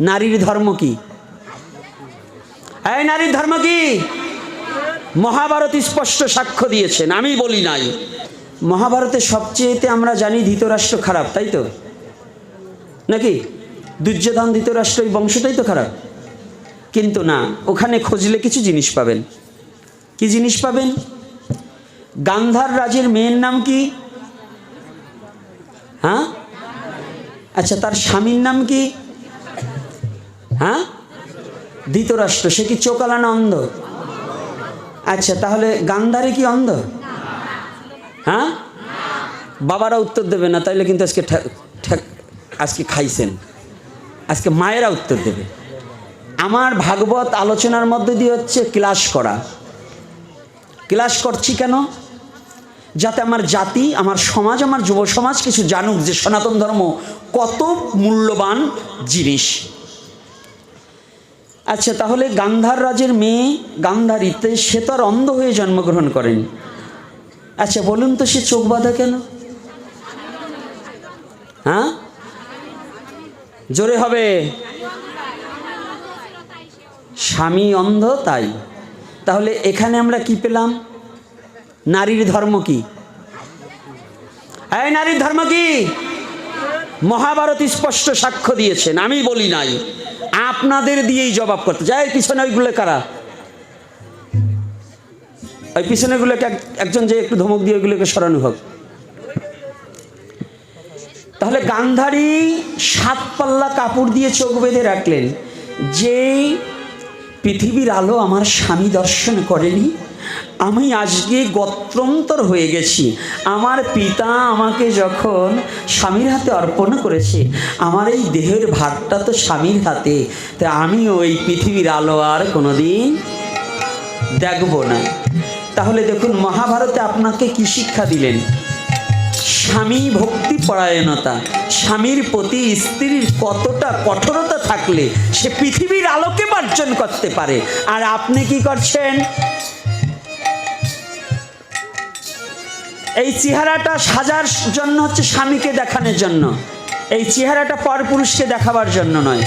নারীর ধর্ম কি? এই নারীর ধর্ম কি? মহাভারত স্পষ্ট সাক্ষ্য দিয়েছেন, আমি বলি নাই। মহাভারতে সবচেয়েতে আমরা জানি ধৃতরাষ্ট্র খারাপ, তাই তো? নাকি? দুর্যোধন ধৃতরাষ্ট্র এই বংশটাই তো খারাপ? কিন্তু না, ওখানে খুঁজলে কিছু জিনিস পাবেন। কি জিনিস পাবেন? গান্ধার রাজের মেয়ের নাম কি? হ্যাঁ? আচ্ছা তার স্বামীর নাম কি? হ্যাঁ? ধৃতরাষ্ট্র, সে কি চোকালা না অন্ধ? আচ্ছা তাহলে গান্ধারে কি অন্ধ? হ্যাঁ? বাবারা উত্তর দেবে না, তাইলে কিন্তু আজকে আজকে খাইছেন। আজকে মায়েরা উত্তর দেবে। আমার ভাগবত আলোচনার মধ্যে দিয়ে হচ্ছে ক্লাস করা। ক্লাস করছি কেন? যাতে আমার জাতি, আমার সমাজ, আমার যুব সমাজ কিছু জানুক যে সনাতন ধর্ম কত মূল্যবান জিনিস। আচ্ছা তাহলে গান্ধার রাজের মেয়ে গান্ধারীতে সে তো আর অন্ধ হয়ে জন্মগ্রহণ করেনি আচ্ছা বলুন তো সে চোখ বাঁধা কেন? হ্যাঁ? জোরে হবে। স্বামী অন্ধ, তাই। তাহলে এখানে আমরা কি পেলাম? নারীর ধর্ম কি? এই নারীর ধর্ম কি? মহাভারত স্পষ্ট সাক্ষ্য দিয়েছেন, আমি বলি নাই। আপনাদের দিয়েই জবাব করতে। যাই পিছনে ওইগুলো কারা? ওই পিছনেগুলোকে একজন যে একটু ধমক দিয়ে ওইগুলোকে সরানো হোক। তাহলে গান্ধারী সাত পাল্লা কাপড় দিয়ে চোখ বেঁধে রাখলেন যে পৃথিবীর আলো আমার স্বামী দর্শন করেনি আমি আজকে গত্রন্তর হয়ে গেছি। আমার পিতা আমাকে যখন স্বামীর হাতে অর্পণ করেছে, আমার এই দেহের ভারটা তো স্বামীর হাতে, তা আমি ওই পৃথিবীর আলো আর কোনোদিন দেখব না। তাহলে দেখুন, মহাভারতে আপনাকে কি শিক্ষা দিলেন? স্বামী ভক্তি পরায়ণতা, স্বামীর প্রতি স্ত্রীর কতটা কঠোরতা থাকলে সে পৃথিবীর আলোকে বর্জন করতে পারে। আর আপনি কি করছেন? এই চেহারাটা সাজার জন্য হচ্ছে স্বামীকে দেখানোর জন্য। এই চেহারাটা পরপুরুষকে দেখাবার জন্য নয়।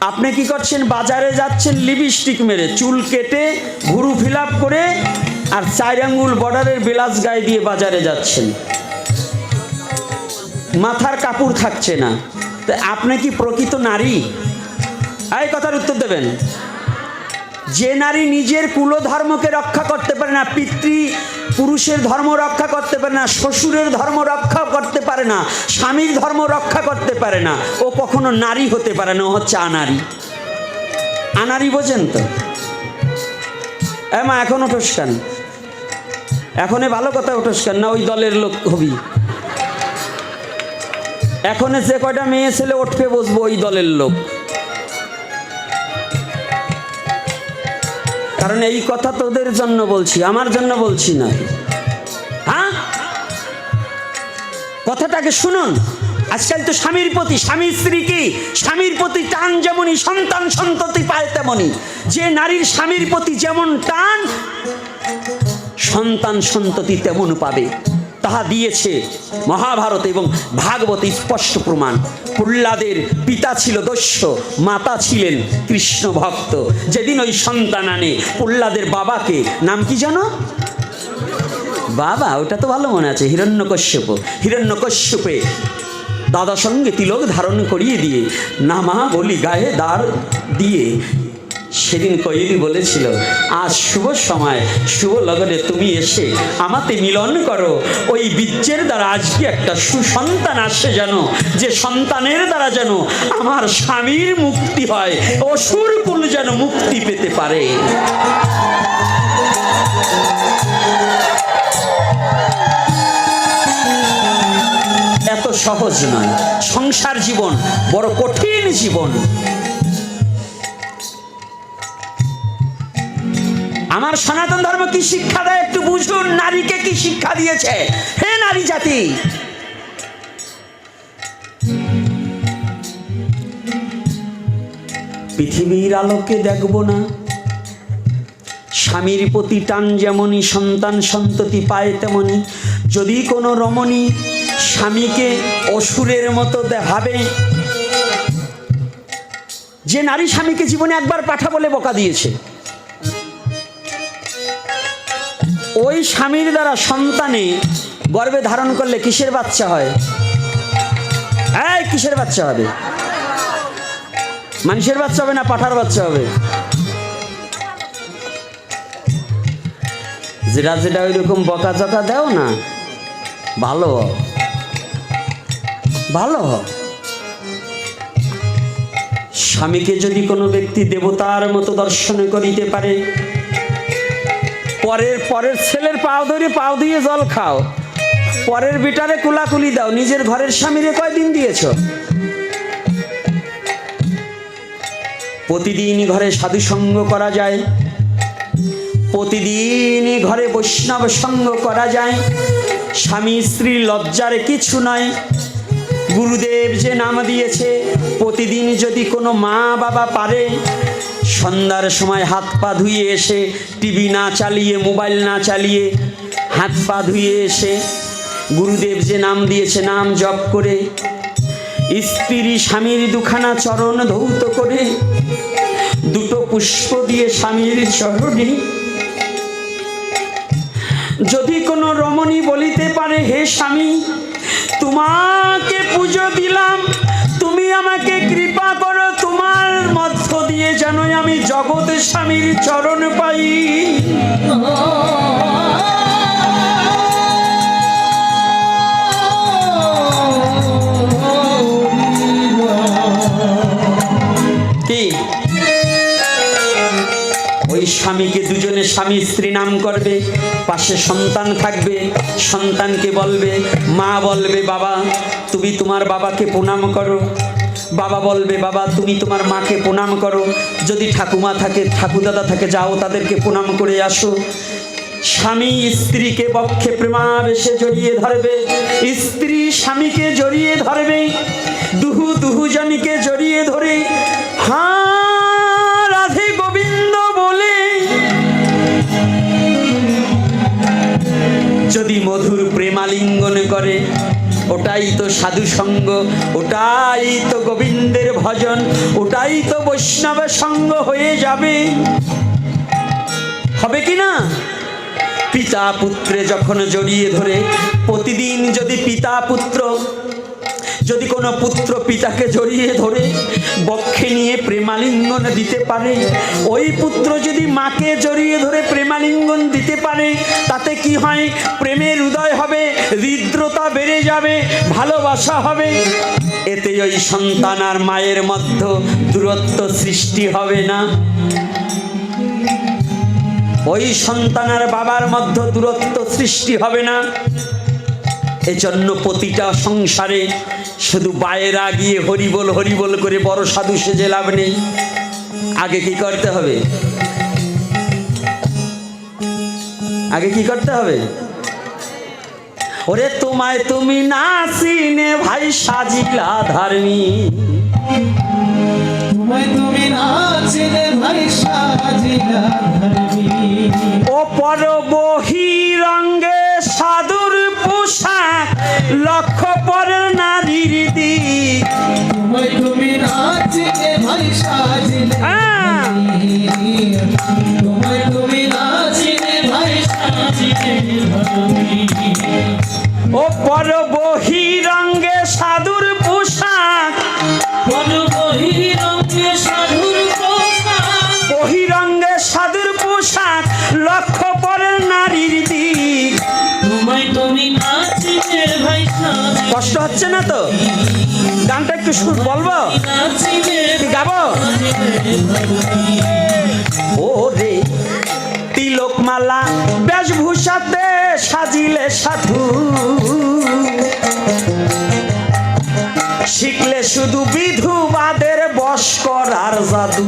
আপনি কি করছেন? বাজারে যাচ্ছেন, লিপস্টিক মেরে, চুল কেটে, ঘুরু ফিল করে, আর চার আঙ্গুল বর্ডারের বেলাস গায়ে দিয়ে বাজারে যাচ্ছেন। মাথার কাপড় থাকছে না। তা আপনি কি প্রকৃত নারী? এই কথার উত্তর দেবেন। যে নারী নিজের কুলধর্মকে রক্ষা করতে পারে না, পিতৃ পুরুষের ধর্ম রক্ষা করতে পারে না, শ্বশুরের ধর্ম রক্ষা করতে পারে না, স্বামীর ধর্ম রক্ষা করতে পারে না, ও কখনো নারী হতে পারে না, ও হচ্ছে আনারি। আনারি বোঝেন তো? মা, এখন ওঠোস কেন? এখন ভালো কথা ওঠোস না, ওই দলের লোক হবি। এখন যে কয়টা মেয়ে ছেলে উঠবে বসবো ওই দলের লোক। কারণ এই কথা তোদের জন্য বলছি, আমার জন্য বলছি না। হ্যাঁ? কথাটাকে শুনুন। আজকাল তো স্বামীর প্রতি স্বামী স্ত্রী কি? স্বামীর প্রতি টান যেমনই, সন্তান সন্ততি পায় তেমনই। যে নারীর স্বামীর প্রতি যেমন টান, সন্তান সন্ততি তেমন পাবে। তাহা দিয়েছে মহাভারত এবং ভাগবত স্পষ্ট প্রমাণ। প্রহ্লাদের পিতা ছিল দস্য, মাতা ছিলেন কৃষ্ণ ভক্ত। যেদিন ওই সন্তান আনে, প্রহ্লাদের বাবাকে, নাম কি জানো? বাবা, ওটা তো ভালো মনে আছে, হিরণ্যকশ্যপ। হিরণ্যকশ্যপে দাদা সঙ্গে তিলক ধারণ করিয়ে দিয়ে নামা বলি গায়ে দাঁড় দিয়ে সেদিন কৈরি বলেছিল, আজ শুভ সময়, শুভ লগনে তুমি এসে আমাতে মিলন করো। ওই বীর্যের দ্বারা আজকে একটা সুসন্তান আসে যেন, যে সন্তানের দ্বারা যেন আমার স্বামীর মুক্তি হয়, অসুর যেন মুক্তি পেতে পারে। এত সহজ নয়। সংসার জীবন বড় কঠিন জীবন। আমার সনাতন ধর্ম কি শিক্ষা দেয় একটু বুঝুন, নারীকে কি শিক্ষা দিয়েছে? হে নারী জাতি! পৃথিবীর আলোকে দেখব না। স্বামীর প্রতি টান যেমনই, সন্তান সন্ততি পায় তেমনি যদি কোনো রমণী স্বামীকে অসুরের মতো দে- ভাবে যে নারী স্বামীকে জীবনে একবার পাঠা বলে বকা দিয়েছে ওই স্বামীর দ্বারা সন্তানে গর্ভে ধারণ করলে কিসের বাচ্চা হয়? এই, কিসের বাচ্চা হবে? মানুষের বাচ্চা হবে না পাঠার বাচ্চা হবে? যেটা যেটা ওই রকম বকা চকা দেও না, ভালো ভালো। স্বামীকে যদি কোনো ব্যক্তি দেবতার মতো দর্শন করিতে পারে পরের পরের ছেলের পাও ধরে পাও দিয়ে জল খাও। পরের বিটারে কুলাকুলি দাও। নিজের ঘরের স্বামীরে কয়দিন দিয়েছ? প্রতিদিনই ঘরে সাধু সঙ্গ করা যায়। প্রতিদিনই ঘরে বৈষ্ণব সঙ্গ করা যায়। স্বামী স্ত্রী লজ্জার কিছু নয় গুরুদেব যে নাম দিয়েছে প্রতিদিন যদি কোনো মা বাবা পারে সন্ধ্যার সময় হাত পা ধুয়ে এসে টিভি না চালিয়ে, মোবাইল না চালিয়ে হাত পা ধুয়ে এসে গুরুদেব যে নাম দিয়েছে, নাম জপ করে স্ত্রী স্বামীর দুখানা চরণ ধৌত করে দুটো পুষ্প দিয়ে স্বামীর চরণে। যদি কোনো রমণী বলিতে পারে, হে স্বামী, তোমাকে পুজো দিলাম, তুমি আমাকে কৃপা করো, তোমার দিয়ে যেন আমি জগৎ স্বামীর চরণ পাই। কি? ওই স্বামীকে দুজনে স্বামী স্ত্রী নাম করবে, পাশে সন্তান থাকবে, সন্তানকে বলবে, মা বলবে, বাবা, তুমি তোমার বাবাকে প্রণাম করো। বাবা বলবে, বাবা, তুমি তোমার মাকে প্রণাম করো। যদি ঠাকুমা থাকে, ঠাকুরদাদা থাকে, যাও তাদেরকে প্রণাম করে আসো। স্বামী স্ত্রীকে বক্ষে প্রেমাবেশে জড়িয়ে ধরবে। স্ত্রী স্বামীকে জড়িয়ে ধরবে। দুহু দুহু জনকে জড়িয়ে ধরে। হা, রাধে গোবিন্দ বলে। যদি মধুর প্রেমালিঙ্গন করে ওটাই তো সাধু সঙ্গ, ওটাই তো গোবিন্দের ভজন, ওটাই তো বৈষ্ণব সঙ্গ হয়ে যাবে। হবে কি না? পিতা পুত্রে যখন জড়িয়ে ধরে, প্রতিদিন যদি পিতা পুত্র, যদি কোনো পুত্র পিতাকে জড়িয়ে ধরে, বক্ষে নিয়ে প্রেমালিঙ্গন দিতে পারে, ওই পুত্র মাকে জড়িয়ে ধরে প্রেমালিঙ্গন দিতে পারে, তাতে কি হয়? প্রেমের উদয় হবে, হৃদ্রতা বেড়ে যাবে, ভালোবাসা হবে। এতে ওই সন্তান আর মায়ের মধ্যে দূরত্ব সৃষ্টি হবে না। ওই সন্তান আর বাবার মধ্যে দূরত্ব সৃষ্টি হবে না। এজন্য প্রতিটা সংসারে শুধু বায়েরা গিয়ে হরিবল হরিবল করে বড় সাধু সেজে লাভ নেই। আগে কি করতে হবে? আগে কি করতে হবে? ওরে তোমায় তুমি না চিনে ভাই সাজিলা ধার্মী তোমায় তুমি নাচিলে ভাই সাজিলা ধর্মী ও পর বহিরঙ্গে সাধুর পোশাক লক্ষ পর নারীর দিক। তোমায় তুমি নাচিলে ভাই সাজিলে ও পর বহিরঙ্গে সাধুর পোশাক। কোন বহিরঙ্গে সাধুর পোশাক, বহিরঙ্গে সাধুর পোশাক লক্ষ পর নারীর দিক। তোমায় তুমি নাচিলে ভাই কষ্ট হচ্ছে না তো? গানটা একটু সুর বলব? গাবো? ও রে তিলকমালা বেশভূষাতে সাজিলে সাধু। শিখলে শুধু বিধুবাদের বশ করার জাদু।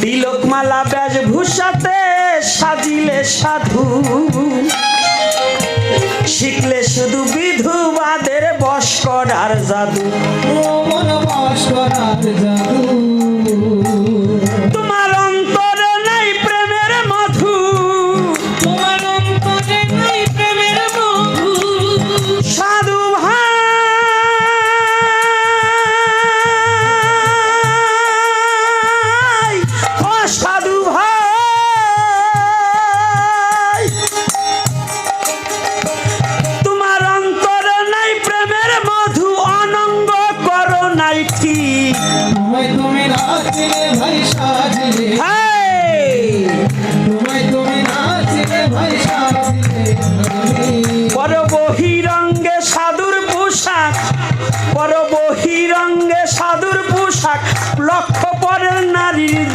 তিলকমালা বেশভূষাতে সাজিলে সাধু। শিখলে শুধু বিধুবাদের বস করার জাদু। বস করার জাদু। নারীর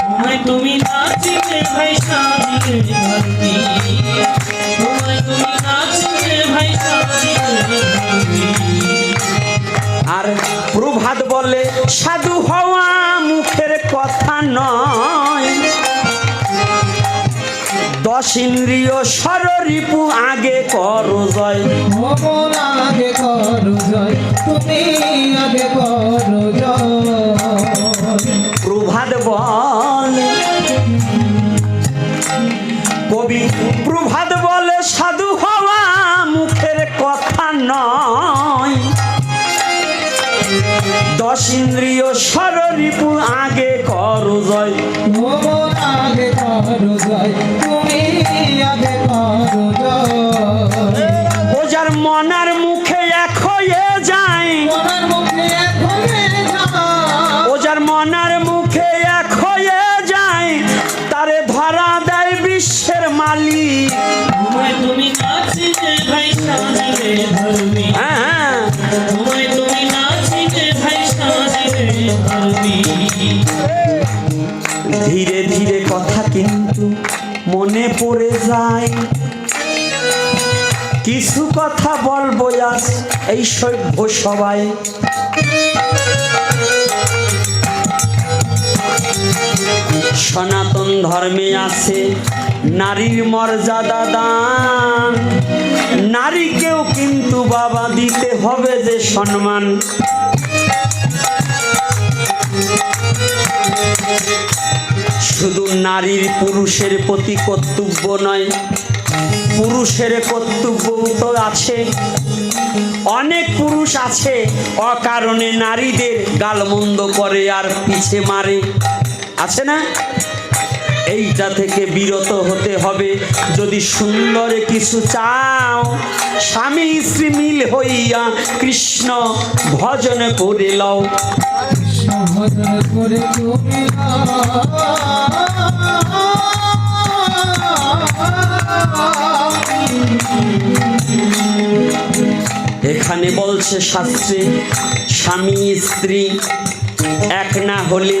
তোমায় তুমি নাচিলে ভাই তোমায় তুমি আর প্রভাত বলে সাধু হওয়া মুখের কথা নয়। দশ ইন্দ্রিয় সররিপু আগে করো জয়। আগে করো জয় তুমি আগে করো জয়। প্রভাত বলে। কবি প্রভাত বলে সাধু হওয়া মুখের কথা নয়। দশ ইন্দ্রিয় সররিপু আগে করো জয়। আগে করো জয় তুমি আগে করো জয়। ও তুমি নাচিলে ভাই সাজিলে ধর্মী। হ্যাঁ তোমায় তুমি নাচিলে ভাই সাজিলে ধর্মী। ধীরে ধীরে কথা কিন্তু মনে পড়ে যায়। কিছু কথা বলব আজ এই সভ্য সবাই সনাতন ধর্মে আছে নারীর মর্যাদা দান। নারীকেও কিন্তু বাবা দিতে হবে যে সম্মান। শুধু নারীর পুরুষের প্রতি কর্তব্য নয়, পুরুষের কর্তব্য তো আছে। অনেক পুরুষ আছে, অকারণে নারীদের গালমন্দ করে আর পিছে মারে। আছে না? এইটা থেকে বিরত হতে হবে। যদি সুন্দরে কিছু চাও, স্বামী স্ত্রী মিল হইয়া কৃষ্ণ ভজন করে লও। এখানে বলছে শাস্ত্রে, স্বামী স্ত্রী এক না হলে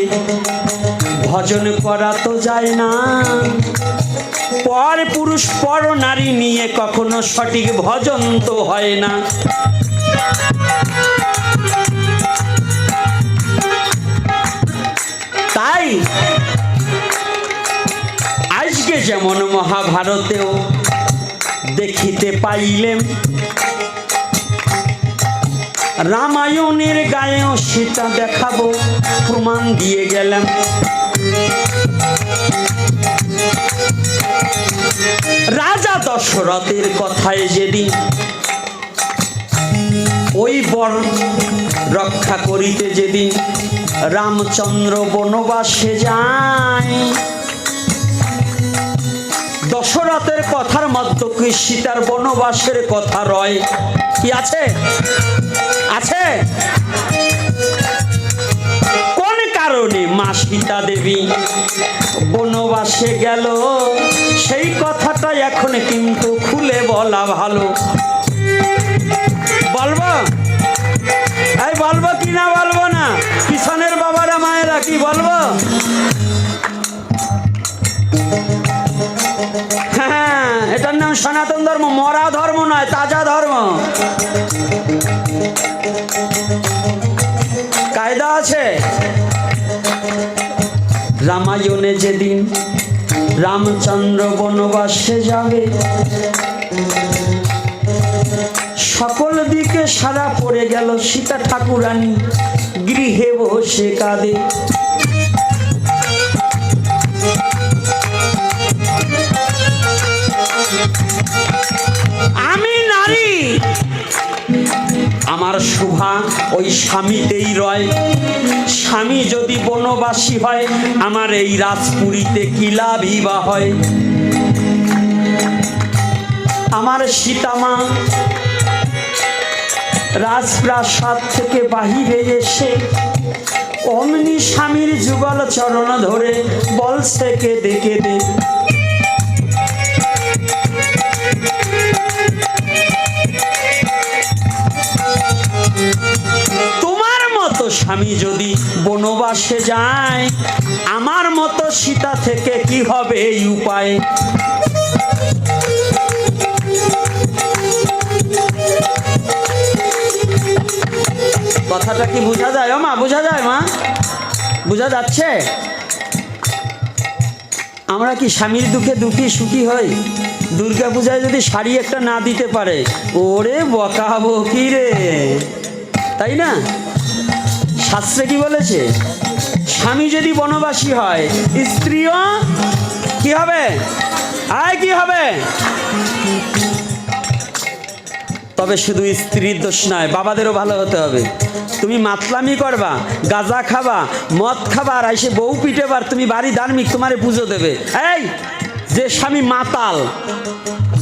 ভজন করা তো যায় না। পর পুরুষ, পর নারী নিয়ে কখনো সঠিক ভজন তো হয় না। তাই আজকে যেমন মহাভারতেও দেখিতে পাইলেন রামায়ণের গায়েও সেটা দেখাবো, প্রমাণ দিয়ে গেলাম। রাজা দশরথের কথায় যেদিন ওই বর রক্ষা করিতে যেদিন রামচন্দ্র বনবাসে যায়, দশরথের কথার মধ্যে কি সীতার বনবাসের কথা রয়। কি আছে? আছে? কারণে মা সীতা দেবী বনবাসে গেল। সেই কথাটা এখন কিন্তু খুলে বলা ভালো। বলব? এই বলব কি না বলব না? পিছনের বাবারা, মায়েরা কি বলব? হ্যাঁ এটার নাম সনাতন ধর্ম, মরা ধর্ম নয়, তাজা ধর্ম। কায়দা আছে? রামায়ণে যেদিন রামচন্দ্র বনবাসে যাবে, সকল দিকে সারা পড়ে গেল সীতা ঠাকুরানী। গৃহে বসে কাঁদে। আমার শোভা, ওই স্বামীতেই রয়। স্বামী যদি বনবাসী হয়, আমার এই রাজপুরীতে কি লাভই বা হয়? আমার সীতামা রাজপ্রাসাদ থেকে বাহিরে এসে অমনি স্বামীর যুগল চরণ ধরে বলছে, কেঁদে কেঁদে। স্বামী যদি বনবাসে যায় আমার মতো সীতা থেকে কি হবে এই উপায়? কথাটা কি বোঝা যায় ও মা? বোঝা যায় মা? বোঝা যাচ্ছে? আমরা কি স্বামীর দুঃখে দুঃখী সুখী হই? দুর্গা পূজায় যদি শাড়ি একটা না দিতে পারে, ওরে বকাবো কি রে? তাই না? শাস্ত্রে কি বলেছে? স্বামী যদি বনবাসী হয়, স্ত্রীও কি হবে? আয় কি হবে? তবে শুধু স্ত্রীর দোষ নয়, বাবাদেরও ভালো হতে হবে। তুমি মাতলামি করবা, গাঁজা খাবা, মদ খাবা, আর এসে বউ পিটেবার, তুমি বাড়ি ধার্মিক, তোমারে পুজো দেবে। এই, যে স্বামী মাতাল,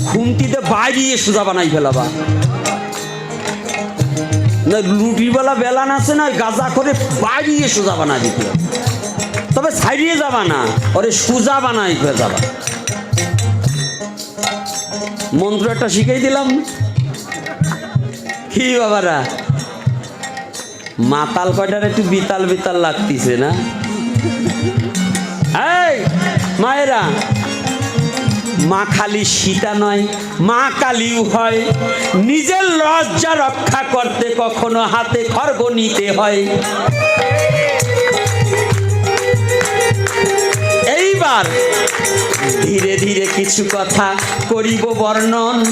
খুন্তিতে বাইরিয়ে সুজা বানাই ফেলাবা। না বেলান আছে না, গাঁজা করে সুজা দিতে তবে যাবা না, ওরে সুজা বানাই ফেলে যাবা। মন্ত্র একটা শিখাই দিলাম। কি বাবারা? মাতাল কয়টার একটু বিতাল বিতাল লাগতিছে না? মায়েরা মা খালি সীতা নয়, মা কালীও হয়। নিজের লজ্জা রক্ষা করতে কখনো হাতে খর্গ নিতে হয়। এইবার ধীরে ধীরে কিছু কথা করিব বর্ণন।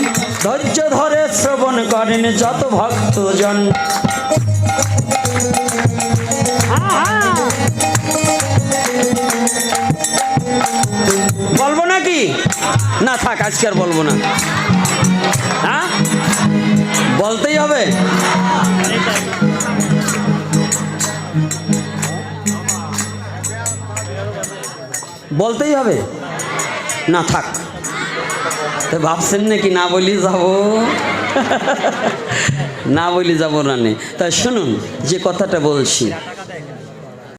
ধৈর্য ধরে শ্রবণ করেন যত ভক্তজন। না থাক, আজকে আর বলব না। হ্যাঁ? বলতেই হবে। বলতেই হবে। না থাক। ভাবছেন নাকি না বলি যাব? না বলি যাব না নে। তা শুনুন, যে কথাটা বলছি